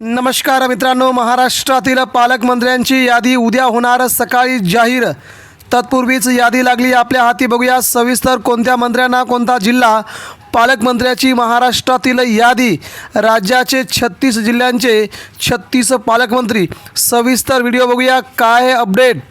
नमस्कार मित्रांनो महाराष्ट्रातील पालकमंत्र्यांची यादी उद्या होणार सकाळी जाहीर. तत्पूर्वीच यादी लागली आपल्या हाती. बघूया सविस्तर कोणत्या मंत्र्यांना कोणता जिल्हा पालकमंत्र्याची महाराष्ट्रातील यादी. राज्याचे छत्तीस जिल्ह्यांचे छत्तीस पालकमंत्री. सविस्तर व्हिडिओ बघूया. काय अपडेट?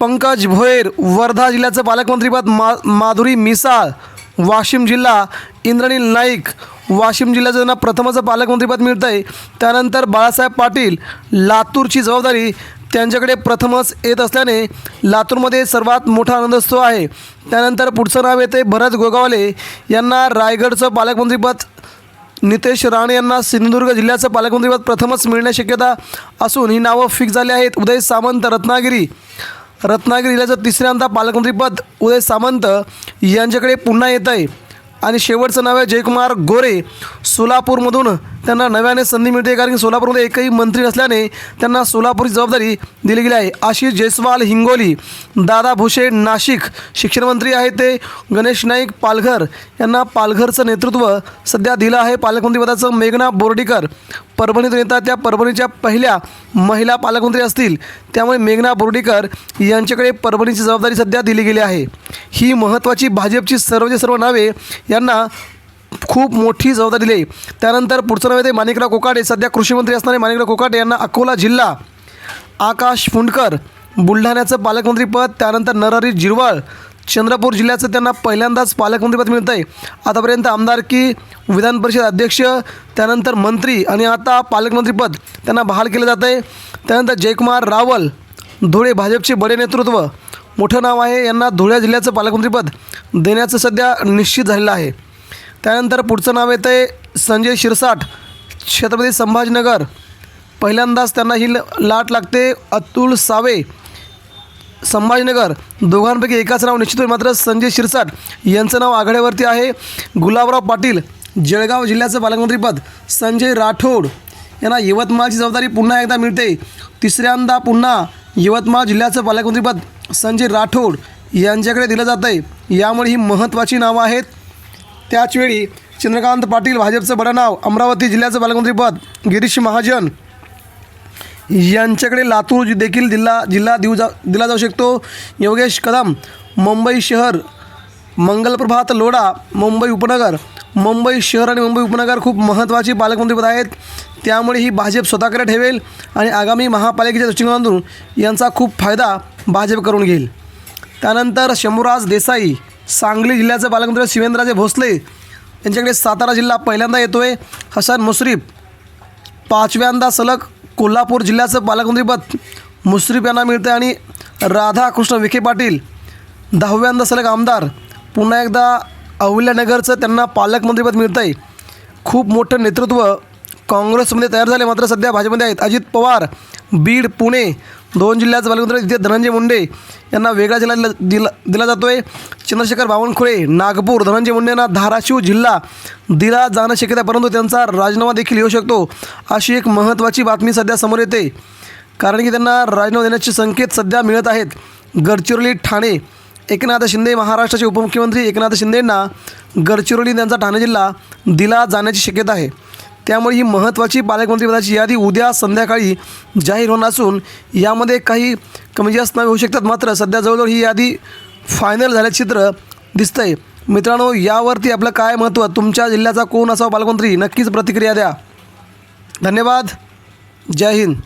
पंकज भोयर वर्धा जिल्ह्याचं पालकमंत्रीपद मा माधुरी मिसाळ वाशिम जिल्हा इंद्रनील नाईक वाशिम जिल्ह्याचं त्यांना प्रथमच पालकमंत्रीपद मिळतं आहे त्यानंतर बाळासाहेब पाटील लातूरची जबाबदारी त्यांच्याकडे प्रथमच येत असल्याने लातूरमध्ये सर्वात मोठा आनंदोत्सव आहे. त्यानंतर पुढचं नाव येते भरत गोगावले. यांना रायगडचं पालकमंत्रीपद नितेश राणे यांना सिंधुदुर्ग जिल्ह्याचं पालकमंत्रीपद प्रथमच मिळण्याची शक्यता असून ही नावं फिक्स झाली आहेत. उदय सामंत रत्नागिरी. रत्नागिरी जिल्ह्याचं तिसऱ्यांदा पालकमंत्रीपद उदय सामंत यांच्याकडे पुन्हा येत आहे आणि शेवटचं नाव आहे जयकुमार गोरे. सोलापूरमधून त्यांना नव्याने संधी मिळते कारण की सोलापूरमध्ये एकही मंत्री नसल्याने त्यांना सोलापूरची जबाबदारी दिली गेली आहे. आशिष जयस्वाल हिंगोली दादा भुसे नाशिक शिक्षणमंत्री आहेत ते. गणेश नाईक पालघर यांना पालघरचं नेतृत्व सध्या दिलं आहे. पालकमंत्रीपदाचं मेघना बोर्डीकर परभणीतून येतात त्या. परभणीच्या पहिल्या महिला पालकमंत्री असतील. त्यामुळे मेघना बोर्डीकर यांच्याकडे परभणीची जबाबदारी सध्या दिली गेली आहे. ही महत्त्वाची भाजपची सर्वचे सर्व नावे यांना खूप मोठी जबाबदारी दिली. आहे. त्यानंतर पुढचं नाव येते माणिकराव कोकाटे. सध्या कृषीमंत्री असणारे माणिकराव कोकाटे यांना अकोला जिल्हा. आकाश फुंडकर बुलढाण्याचं पालकमंत्रीपद त्यानंतर नरहरी जिरवाळ. चंद्रपूर जिल्ह्याचं त्यांना पहिल्यांदाच पालकमंत्रीपद मिळतं आहे आतापर्यंत आमदारकी विधान परिषद अध्यक्ष त्यानंतर मंत्री आणि आता पालकमंत्रीपद त्यांना बहाल केलं जातं आहे त्यानंतर जयकुमार रावल धुळे भाजपचे बडे नेतृत्व. मोठं नाव आहे यांना धुळे जिल्ह्याचं पालकमंत्रीपद देण्याचं सध्या निश्चित झालेलं आहे. त्यानंतर पुढचं नाव येतं आहे संजय शिरसाट छत्रपती संभाजीनगर. पहिल्यांदाच त्यांना ही ल- लाट लागते. अतुल सावे संभाजीनगर. दोघांपैकी एकाचं नाव निश्चित होईल. मात्र संजय शिरसाट यांचं नाव आघाड्यावरती आहे. गुलाबराव पाटील जळगाव जिल्ह्याचं पालकमंत्रीपद. संजय राठोड यांना यवतमाळची जबाबदारी पुन्हा एकदा मिळते. तिसऱ्यांदा पुन्हा यवतमाळ जिल्ह्याचं पालकमंत्रीपद संजय राठोड यांच्याकडे दिलं जातं आहे यामुळे ही महत्त्वाची नावं आहेत. त्याचवेळी चंद्रकांत पाटील भाजपचं बडं नाव अमरावती जिल्ह्याचं पालकमंत्रीपद गिरीश महाजन यांच्याकडे लातूर देखील जिल्हा जिल्हा देऊ जा दिला जाऊ शकतो. योगेश कदम मुंबई शहर मंगलप्रभात लोढा मुंबई उपनगर. मुंबई शहर आणि मुंबई उपनगर खूप महत्त्वाची पालकमंत्रीपद आहेत. त्यामुळे ही भाजप स्वतःकडे ठेवेल आणि आगामी महापालिकेच्या दृष्टिकोनातून यांचा खूप फायदा भाजप करून घेईल. त्यानंतर शंभूराज देसाई सांगली जिल्ह्याचे पालकमंत्री शिवेंद्रराजे भोसले यांच्याकडे सातारा जिल्हा पहिल्यांदा येतो आहे हसन मुश्रीफ पाचव्यांदा सलग कोल्हापूर जिल्ह्याचं पालकमंत्रीपद मुश्रीफ यांना मिळतं आणि राधाकृष्ण विखे पाटील दहाव्यांदा सलग आमदार पुन्हा एकदा अहिल्यानगरचं त्यांना पालकमंत्रीपद मिळतं आहे खूप मोठं नेतृत्व काँग्रेसमध्ये तयार झाले मात्र सध्या भाजपमध्ये आहेत अजित पवार बीड पुणे दोन जिल्ह्याचं पालकमंत्री तिथे धनंजय मुंडे यांना वेगळा जिल्हा दिला दिला दिला जातो आहे चंद्रशेखर बावनकुळे नागपूर धनंजय मुंडेंना धाराशिव जिल्हा दिला जाणं शक्यता आहे, परंतु त्यांचा राजीनामा देखील येऊ शकतो अशी एक महत्त्वाची बातमी सध्या समोर येते. कारण की त्यांना राजीनामा देण्याचे संकेत सध्या मिळत आहेत. गडचिरोली ठाणे एकनाथ शिंदे महाराष्ट्राचे उपमुख्यमंत्री एकनाथ शिंदेंना गडचिरोली त्यांचा ठाणे जिल्हा दिला जाण्याची शक्यता आहे. त्यामुळे ही महत्त्वाची पालकमंत्रीपदाची यादी उद्या संध्याकाळी जाहीर होणार असून यामध्ये काही कमी जास्त नावे होऊ शकतात मात्र सध्या जवळजवळ ही यादी फायनल झाले चित्र दिसतंय. मित्रांनो यावरती आपलं काय महत्त्व तुमच्या जिल्ह्याचा कोण असावा पालकमंत्री नक्कीच प्रतिक्रिया द्या. धन्यवाद. जय हिंद.